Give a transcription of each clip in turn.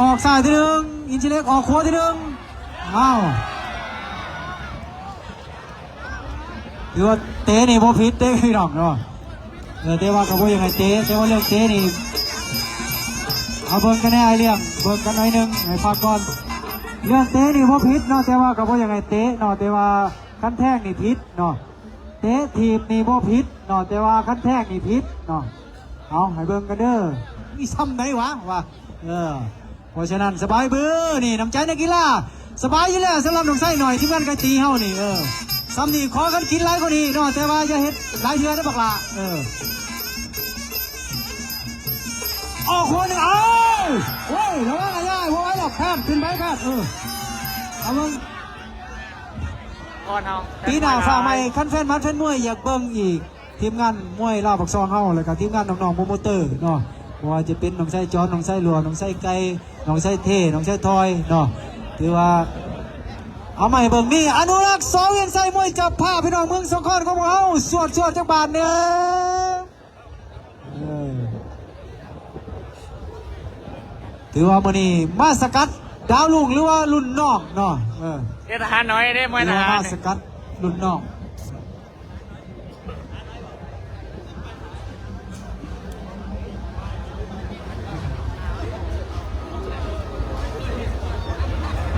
ออกซ้ายทีหนึ่งอินชิเล็กออกขวาทีหนึ่งอ้าวถือว่าเตะนี่พอผิดเตะพี่น้องเนาะเออเตะว่ากับว่ายังไงเตะแต่ว่าเรื่องเตะนี่เอาเบิ่งกันแน่ไอเรื่องเบิ่งกันหน่อยหนึงให้ฟังก่อนเรื่องเตะนี่พอผิดเนาะแต่ว่ากับว่ายังไงเตะเนาะแต่ว่าขั้นแท่งนี่ผิดเนาะเตะทีบนี่พอผิดเนาะแต่ว่าขั้นแท่งนี่ผิดเนาะเอาให้เบิ่งกันเด้อนี่ซ้ำไหนวะวะเออ เพราะฉะนั้นสบายเบื้อนี่น้ำใจนักกีฬาสบายอยู่แล้วสำหรับน้องไส้หน่อยที่มันไกตีเฮานี่เออซ้ำนี่ขอกันกินไรก็ดีเนาะแต่ว่าอย่าเฮ็ดหลายเทื่อนะบักละเออออกคนหนึ่งเอาโอ้ยระวังอะไรได้ว่าไว้หรอกแคบขึ้นไปครับเออเอาเบิ่งก่อนเอาปีหน้าฝากใหม่ขั้นแฟนมัดแฟนมวยอยากเบิ่งอีก ทีมงานมวยลาวปักซองเฮาแล้วก็ทีมงานน้องๆโปรโมเตอร์เนาะบ่ว่าจะเป็นน้องไส้จอนน้องไส้หลวงน้องไส้ไก่ น้องไส้เท่น้องไส้ทอยเนาะถือว่าเอาใหม่เบิ่งนี่อนุรักษ์สอเวียนไส้มวยจับผ้าพี่น้องเมืองสงขลาของพวกเฮาสวดสวดจักบาทเด้อเออถือว่ามื้อนี้มาสกัดดาวลุงหรือว่ารุ่นน้องเนาะเออเดี๋ยวทหารน้อยได้มวยทเรือหารมาสกัดรุ่นน้อง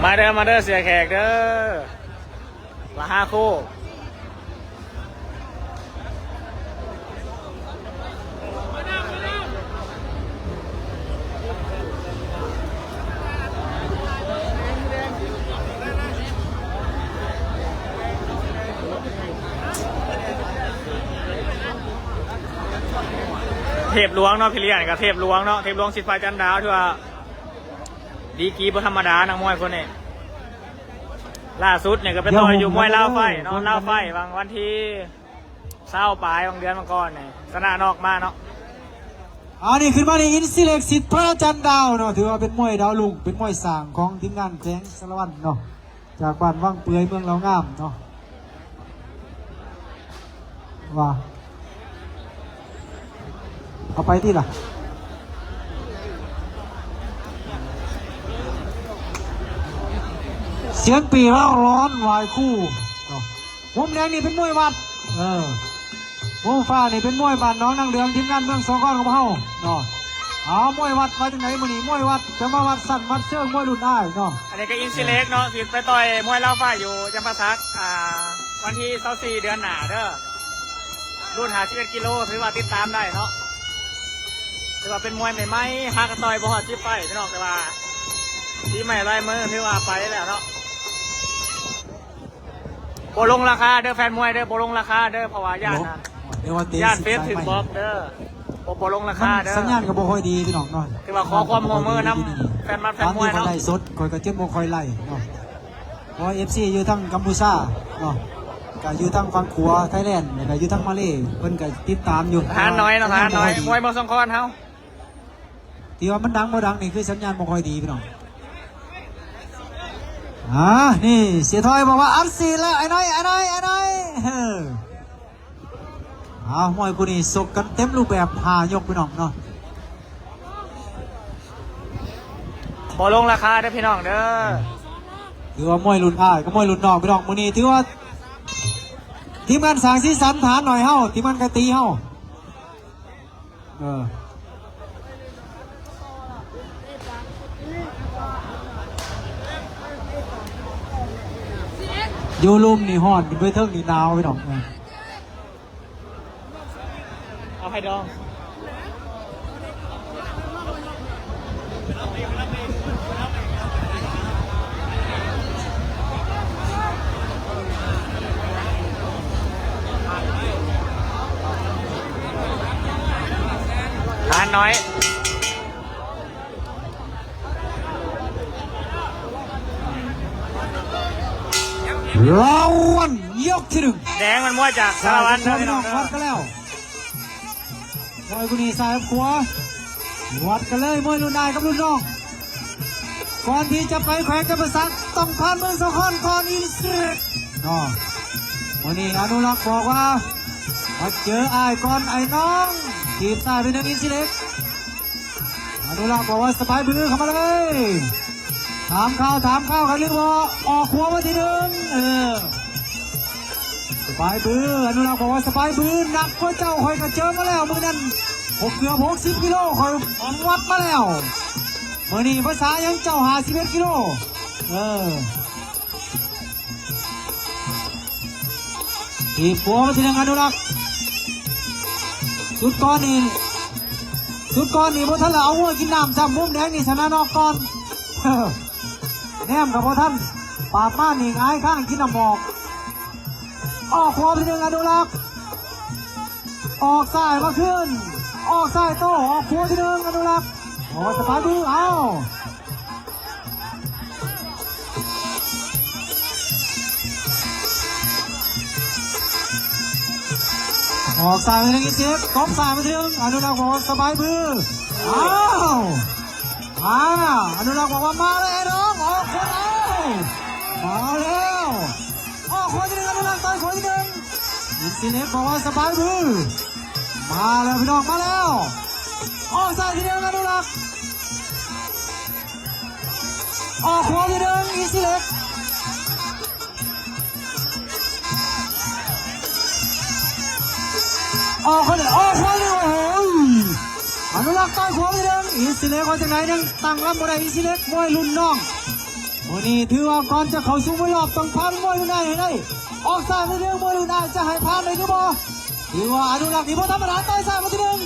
มาเด้อมาเด้อเสียแขกเด้อมาห้าคู่เทพหลวงเนาะพี่เลี้ยนกับเทพหลวงเนาะเทพหลวงสิทธิ์ไฟจันดาวที่ว่า ดีกรีบ่ธรรมดานักมวยคนนี้ล่าสุดเนี่ยก็ไปต่อยอยู่มวยลาวไฟเนาะลาวไฟบางวันที่เศร้าปลายบางเดือนมาก่อนเนี่ยชนะนอกมาเนาะอันนี้ขึ้นมาในอินซีเล็กสิทธิ์พระจันทร์ดาวเนาะถือว่าเป็นมวยดาวลุงเป็นมวยสร้างของทีมงานแข้งสารวัตรเนาะจากบ้านว่างเปื่อยเมืองเรางามเนาะว่าเอาไปที่ล่ะ เสียงปีเร่าร้อนวายคู่เนาะมุมแดงนี่เป็นมวยวัดเออมุมฟ้านี่เป็นมวยบ้านน้องนางเหลืองทีมงานเมืองสองก้อนของเฮาเนาะเอามวยวัดมาจากไหนมื้อนี้มวยวัดจะมาวัดสั่นวัดเชิงมวยรุ่นได้เนาะอันนี้ก็อินซีเล็กเนาะสิไปต่อยมวยเลาวไฟอยู่จำปาสักอ่าวันที่เศร้าสี่เดือนหนาเด้อรุ่นหาสิบเอ็ดกิโลถือว่าติดตามได้เนาะถือว่าเป็นมวยใหม่ๆหากระต่อยบ่ฮอดชิปไปพี่น้องแต่ว่าที่ใหม่ไล่มือถือว่าไปแล้วเนาะ บลงราคาเด้อแฟนมวยเด้อโบลงราคาเด้อเพราะว่าญาตินะเดี๋ยวว่าเตะญาติเฟซสายถึงใหม่บอกเด้อโบโบลงราคาเด้อสัญญาณก็บ่ค่อยดีพี่น้องเนาะคือว่าขอความร่วมมือนำแฟนมันแฟนมวยตอนที่เนาะเขาไล่สดคอยก็เจ็บบ่ค่อยไล่เนาะเพราะ FC อยู่ทั้งกัมพูชาเนาะก็อยู่ทั้งฝั่งขัวไทยแลนด์แล้วก็อยู่ทั้งมาเลเพิ่นก็ติดตามอยู่ทหารน้อยเนาะทหารน้อยมวยบอสองคอนเฮาที่ว่ามันดังบ่ดังนี่คือสัญญาณบ่ค่อยดีพี่น้อง อ่านี่เสียทอยบอกว่าอัดซีนแล้วไอ้น้อยไอ้น้อยไอ้น้อยเออเอามวยคู่นี้สกกันเต็มรูปแบบหายกพี่น้องเนาะบอลงราคาเด้อพี่น้องเด้อถือว่ามวยรุ่นอ้ายก็มวยรุ่นน้องพี่น้องมื้อนี้ถือว่าทีมงานสร้างสีสันฐานหน่อยเฮาทีมงานกะตีเฮาเออ อยู่ลุมนี่ฮ้อนไปเทิงนี่หนาวพี่น้องเอาให้ดองทารน้อย รางวัลยกที่หนึ่งแดงมันมั่วจากสารวัตรครัเด้อบพี่พี่น้น้อองงเด้วัอดกันแล้วมวยคู่นี้ซ้ายกับขวาวัดกันเลยมวยรุ่นนายกับรุ่นน้องก่อนที่จะไปแขวงกันประสักต้องผ่านเมืองสองคนก่อนอีกสิน้องวันนี้อนุรักษ์บอกว่ามาเจอไอ้ายก่อนไอ้น้องทีมซ้ายเป็นนักอินซีเล็กอนุรักษ์บอกว่าสบายมือเข้ามาเลย ถามข้าวถามข้าวกันเรื่องว่าออกหัวมาทีหนึ่งเออสบายมืออนุรักษ์บอกว่าสบายมือหนักกว่าเจ้าคอยกระเจิงมาแล้วมือนั้นหกเกือบหกสิบกิโลคอยวัดมาแล้วเมื่อนี้ภาษายังเจ้าหาสิบเอ็ดกิโลเออทีบหัวมาทีหนึ่งอนุรักษ์สุดก้อนนี่สุดก่อนนี่พวกท่านละเอาวัวกินน้ำจำมุมแดงนี่ชนะนอกก่อน แนมกับพวกท่านปาบม่านนี่ง่ายข้างกินน้ำหมอก ออกขวาทีหนึ่งอนุรักษ์ออกซ้ายมาขึ้น ออกซ้ายโต้ออกขวาทีหนึ่งอนุรักษ์โอ้สบายมือเอาออกซ้ายไปหนึ่งอีกเจ็บกบซ้ายไปถึงอนุรักษ์บอกว่าสบายมือ อ้าวอ่าอนุรักษ์บอกว่ามาเลย เอามาแล้วออกคนที่หนึ่งอนุรักษ์ต่อยคนที่หนึ่งอินซีเน็ตบอกว่าสบายมือมาแล้วพี่น้องมาแล้วออกซ้ายทีหนึ่งอนุรักษ์ออกขวาทีหนึ่งอินซีเน็ตออกคนเดียวออกคนเดียโอ้โหอนุรักษ์ต่อยขวาไปเดิมอีสิเล็กว่าจากไหนนึงตั้งรับบ่ได้อีสิเล็กมวยรุ่นน้อง วันนี้ถือว่าก่อนจะเข้าสู่มวยรอบต้องพานมวยรุ่นนายให้ได้ออกซ้ายไปเดิมมวยรุ่นนายจะให้พานได้หรือบ่ถือว่าอนุรักษ์นี่บ่ธรรมดาต่อยซ้ายมาทีหนึ่ง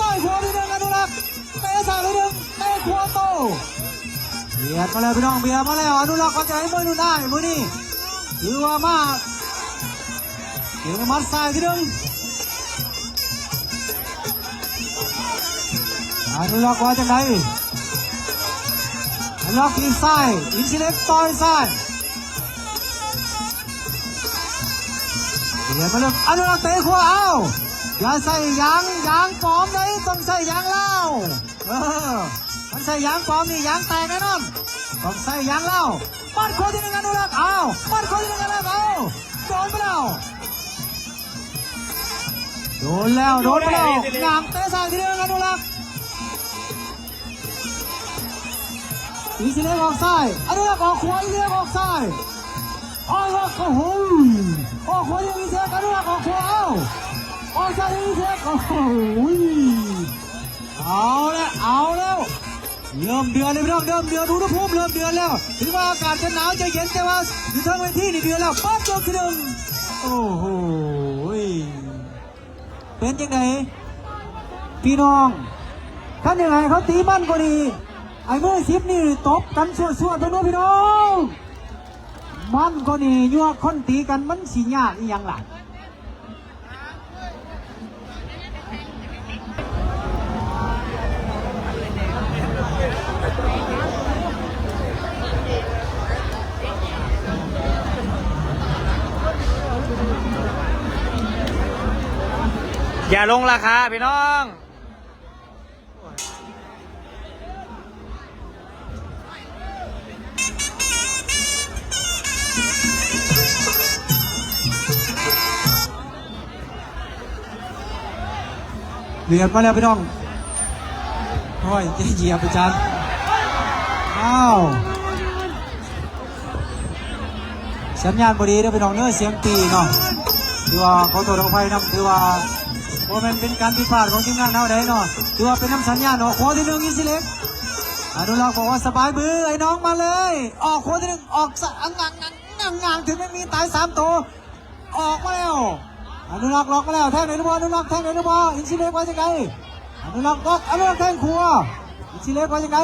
ต่อยขวาทีหนึ่งอนุรักษ์เตะซ้ายไปเดิมเตะขวาโตเบียดมาแล้วพี่น้องเบียดมาแล้วอนุรักษ์ว่าจะให้มวยรุ่นนายมื้อนี้ถือว่ามาเดี๋ยวมัดซ้ายทีหนึงอนุรักษ์ว่าจังไงอนุ รักษ์ทีมซ้ายอินชิเล็กต่อยซ้ายเดี๋ยวมาเริ่มอนุรักษ์เตะขวาเอาอย่าใส่ยางยางปลอมเลยต้องใส่ยางเหล้าเออมันใส่ยางปลอมนี่ยางแตกแน่นอนต้องใส่ยางเหล้าปัดขวาทีหนึงอนุรักษ์เอาปัดขวาทีหนึงอนุรักษ์เอาโดนไปแล้วโดนแล้วโดนไปแล้วงามเตะซ้ายทีเดียวอนุรัก สีสิเล็กออกซ้ายอนุรักษ์ออกขวาอีสิเล็กออกซ้ายออกแล้วโอ้โหออกขวาอีสิเล็กอนุรักษ์ออกขวาเอาออกซ้ายอีสิเล็กโอ้โหเอาแล้วเอาแล้วเริ่มเดือดเลยพี่น้องเริ่มเดือดดูอุณหภูมิเริ่มเดือดแล้วถึงว่าอากาศจะหนาวจะเย็นแต่ว่าอยู่ทางเวทีนี่เดือดแล้วปั๊บโดนทีหนึ่งโอ้โหเป็นยังไงพี่น้องท่านยังไงเขาตีมั่นกว่านี้ ไอ้เมื่อสิบนี่ตบกันสวดๆไปโน้นพี่น้อง มันกว่านี้ยัวคนตีกันมันสียากอีหยังล่ะอย่าลงราคาพี่น้อง เดือดมาแล้วพี่น้องโอ้ยเหยียบไปจันอ้าวสัญญาณบดีเด้อพี่น้องเนื้อเสียงตีเนาะถือว่าขอโทษขออภัยนำถือว่าโมเมนเป็นการผิดพลาดของทีมงานเท่าใดเนาะถือว่าเป็นน้ำสัญญาณออกโค้งที่หนึ่งอินสิเล็กอนุรักษ์บอกว่าสบายมือไอ้น้องมาเลย ออกโค้งที่หนึ่งออกสะอังงังงังงังงังถึงไม่มีตายสามตัวออกมาแล้ว อนุรักษ์ล็อกมาแล้วแท่งไหนนุบอลอนุรักษ์แท่งไหนนุบอลอินชิเล็กว่าจะไงอนุรักษ์ล็อกอนุรักษ์แท่งครัวอินชิเล็กว่าจะไง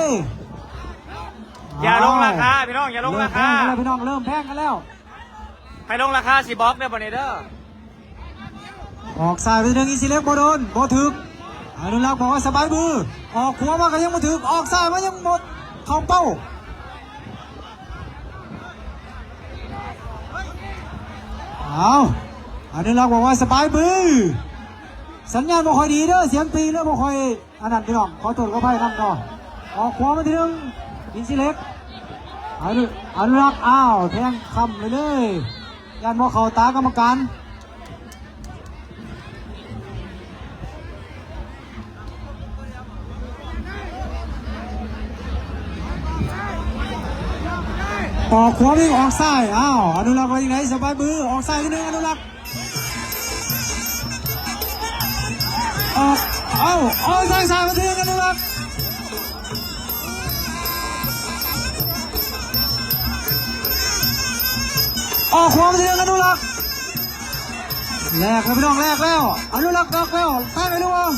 อย่าลงราคาพี่น้องอย่าลงราคาเริ่มแพงกันแล้วพี่น้องเริ่มแพงกันแล้วให้ลงราคาสีบล็อกเด้อบอลเดอร์ออกซ้ายไปทางอินชิเล็กบ่โดนบ่ถึกอนุรักษ์บอกว่าสบายมือออกขวามาก็ยังบ่ถึกออกซ้ายมายังบ่เข้าเป้าเอา อนุรักษ์บอกว่าสบายมือสัญญาณบ่ค่อยดีเด้อเสียงปีเด้อบ่ค่อยอันนั้นพี่น้องขอตรวจก็ไปนำต่อออกขวามาทีนึงมินซิเล็กอนุอนุรักษ์อ้าวแทงคำเลยเยันบ่เข่าตากรรมการออกขวาวิ่งออกซ้าย อ้าว อนุรักษ์ไปยังไงสบายมือ ออกซ้ายนิดนึ่งอนุรักษ์ ออกเอาออกซ้ายซ้ายมาถึงอนุรักออกขวามาถึงอนุรักษ์แลกแล้วพี่น้องแลกแล้ว อนุรักษ์ออกแล้วตั้งไปดูเอา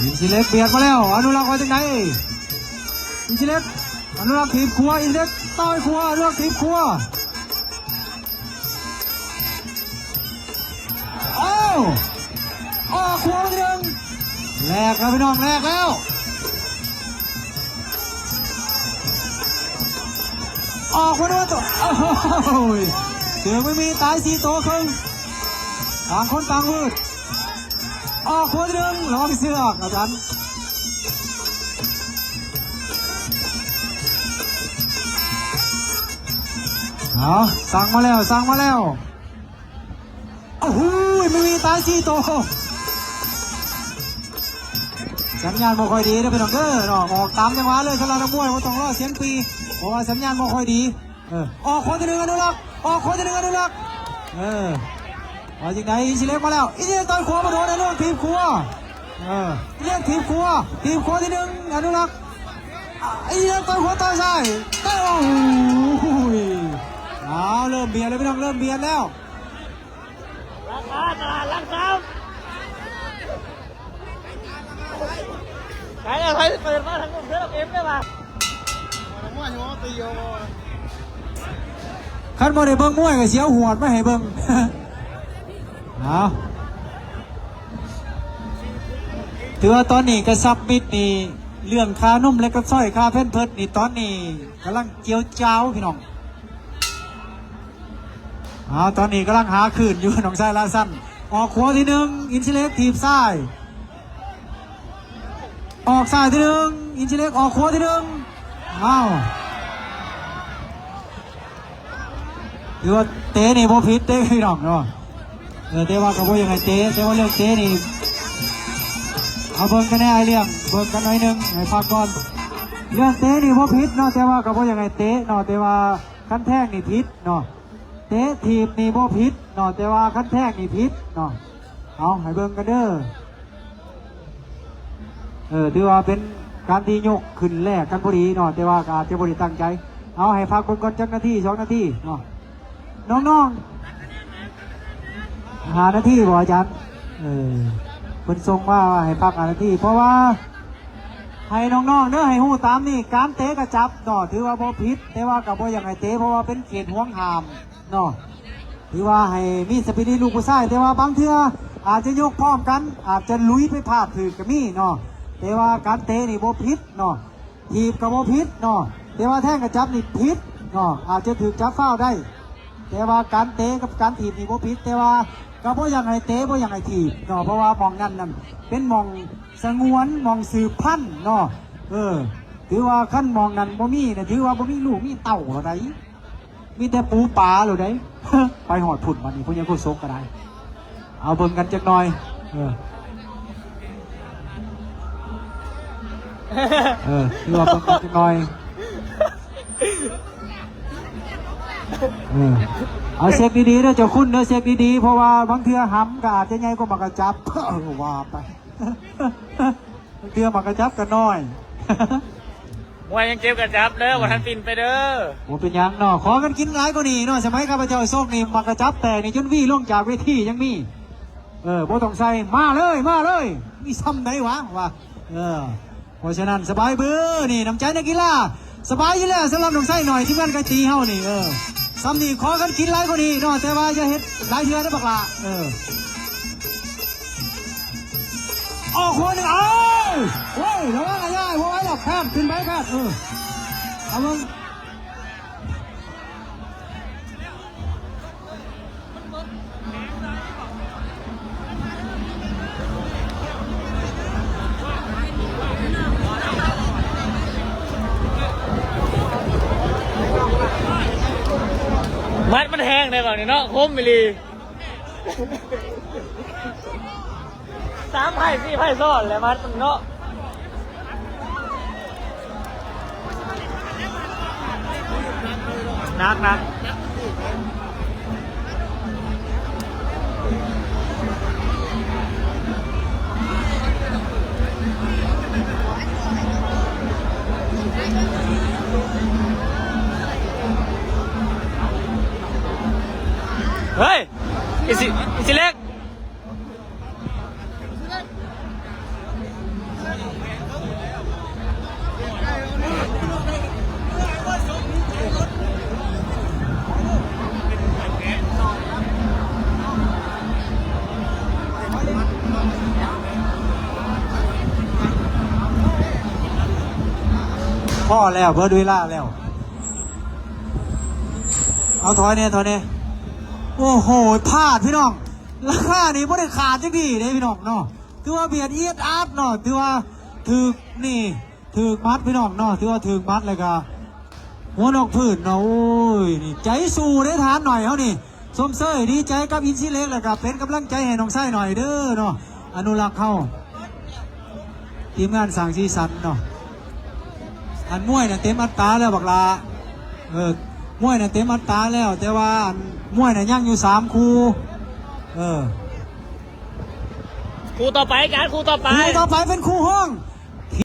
อินชิเล็กเบียดมาแล้ว อนุรักษ์มาจากไหนอินชิเล็กอนุรักษ์ทีมครัวอินชิเล็ก ต้อยครัวอนุรักทีมครัวเอ้าออกครัวหนึ่งแลกแล้วพี่น้องแลกแล้วออกมาด้วยตัวเสือไม่มีตายสี่ตัวครึ่งต่างคนต่างวืดออกคนหนึ่งระวังเสือกอาจารย์ เอาสั่งมาแล้วสั่งมาแล้วโอ้โหไม่มีตายสี่ตัวสัญญาณบ่ค่อยดีนะเป็นน้องเด้อเนาะออกตามจังหวะเลยสำหรับนักมวยว่าต้องรอเสียงปีเพราะว่าสัญญาณบ่ค่อยดีเออออกคนที่หนึ่งอนุรักษ์ออกคนที่หนึ่งอนุรักษ์เออเอาจริงไหนอินชิเล็กมาแล้วอินชิเล็กต่อยขวามาโดนอนุรักษ์ทีมขวาเอออินชิเล็กทีมขวาทีมขวาที่หนึ่งอนุรักษ์อินชิเล็กต่อยขวาต่อยซ้ายต่อยโอ้โห อาเริ่มเบียดแล้วพี่น้องเริ่มเบียดแล้วราคาตลาดหลักทรัพย์ขายอะไรเปิดมาทั้งกรุงเทพเอ็มได้ป่ะคันบ่ได้เบิ่งมวยก็เสียวหวดมาให้เบิ่งเอาถือว่าตอนนี้กระซับมิดนี่เรื่องคานุ่มและก็สร้อยคาเพ่นเพิดนี่ตอนนี้กำลังเจียวจ้าวพี่น้อง เอาตอนนี้กำลังหาคืนอยู่น้องชายลาสั้นออกขวาทีหนึ่งอินชิเล็กทีบซ้ายออกซ้ายทีหนึ่งอินชิเล็กออกขวาทีหนึ่งเอาคือว่าเตะนี่บ่ผิดเตะพี่น้องเนาะเออเตะว่าก็บ่ยังไงเตะแต่ว่าเรื่องเตะนี่เอาเบิ่งกันแน่ไอเรื่องเบิ่งกันหน่อยหนึงให้ฟังก่อนเรื่องเตะนี่บ่ผิดเนาะแต่ว่าก็บ่ยังไงเตะเนาะแต่ว่าคันแท่งนี่ผิดเนาะ เตะทีบนี่บ่ผิดเนาะแต่ว่าคันแท่งนี่ผิดเนาะเอาให้เบิ่งกันเด้อเออถือว่าเป็นการที่ยกขึ้นแรกกันพอดีเนาะแต่ว่าก็อาจจะบ่ได้ตั้งใจ เอาให้พักเบิ่งก่อนจักนาทีสองนาทีเนาะน้องๆหาหน้าที่บ่อาจารย์เออเพิ่นทรงว่าให้พักหาหน้าที่เพราะว่าให้น้องๆเด้อให้ฮู้ตามนี่การเตะกระจับเนาะถือว่าบ่ผิดแต่ว่าก็บ่อย่ากให้เตะเพราะว่าเป็นเขตห่วงห้าม เนาะถือว่าให้มีสปิริตลูกผู้ชายแต่ว่าบางเทื่ออาจจะยกพร้อมกัน อาจจะลุยไปพลาดถือก็มีเนาะแต่ว่าการเตะนี่โบ่ผิดเนาะทีบก็บ่ผิดเนาะแต่ว่าแท่งกระจับนี่ผิดเนาะอาจจะถูกจับฟาได้ แต่ว่าการเตะกับการถีบนี่โบ่ผิดแต่ว่าก็บ่อยากให้เตะบ่อยากให้ถีบเนาะเพราะว่ามองนั่นนั่นเป็นมองสงวนมองสืบพันธุ์เนาะเออถือว่าขั้นมองนั้นบ่มีนะถือว่าบ่มีลูกมีเต่าหรอได มีแต่ปูปลาหรอไดไปหอดผุ่นมันนี่พวกยังก็ซกก็ได้ เอาเบิ่งกันจักหน่อย เออ เออถือว่าเบิ่งกันจักหน่อย เออ เอาเช็คดีๆนะเจ้าคุณเนอะเช็คดีๆ เพราะว่าบางเทื่อหำก็อาจจะใหญ่กว่ามากระจับเออว่าไปบางเทื่อมากระจับก็น้อย มวยยังเจ็บกระจับเด้อวันทันปินไปเด้อผมเป็นหยังเนาะขอกันกินหลายกว่านี้เนาะสมัยข้าพเจ้าโชคนี่หมากระจับแต่นี่จนวี่ลงจากเวทียังมี เออบ่ต้องใส่มาเลยมาเลย มีซ้ำไหนวะว่าเออเพราะฉะนั้นสบายเบื้อนี่น้ำใจนักกีฬาสบายอยู่แล้วสำหรับน้องไส้หน่อยที่มันไกตีเฮานี่เออซ้ำนี่ขอกันกินหลายกว่านี้เนาะแต่ว่าจะเฮ็ดหลายเทื่อได้บักละเออออกคนหนึ่งเอ้ยโว้ยระวัง อะไรพวกไอ้หรอกแพทย์ขึ้นไปแพทย์เออเอามึงมัดมันแห้งได้ก่อนนี่เนาะคมไปเลยสามไพ่สี่ไพ่ซ้อนเลยมันเนาะ นักนักเฮ้ยอิสิอิสิเล็ก พ่อแล้วเบิร์ดเวลาแล้ว เอาถอยเนี่ยถอยเนี่ยโอ้โหพลาดพี่น้องราคานี่ไม่ได้ขาดจังดีเลยพี่น้องเนาะถือว่าเบียดเอียดอาร์ตเนาะถือว่าถือนี่ถือมัดพี่น้องเนาะถือว่าถือมัดเลยก็หัวนอกพื้นเนาะโอ้ยนี่ใจสู้ได้ทานหน่อยเขานี่สมเสยดีใจกับอินซีเล็กเลยกับเป็นกำลังใจให้น้องไส้หน่อยเด้อเนาะอนุรักษ์เข้าทีมงานสั่งสีสันเนาะ อันมวยน่ะเต็มอัตราแล้วบักลาเออมวยน่ะเต็มอัตราแล้ว แต่ว่าอันมวยน่ะยังอยู่สามคู่เออ ครูต่อไปการครูต่อไป คู่ต่อไปเป็นคู่ห้อง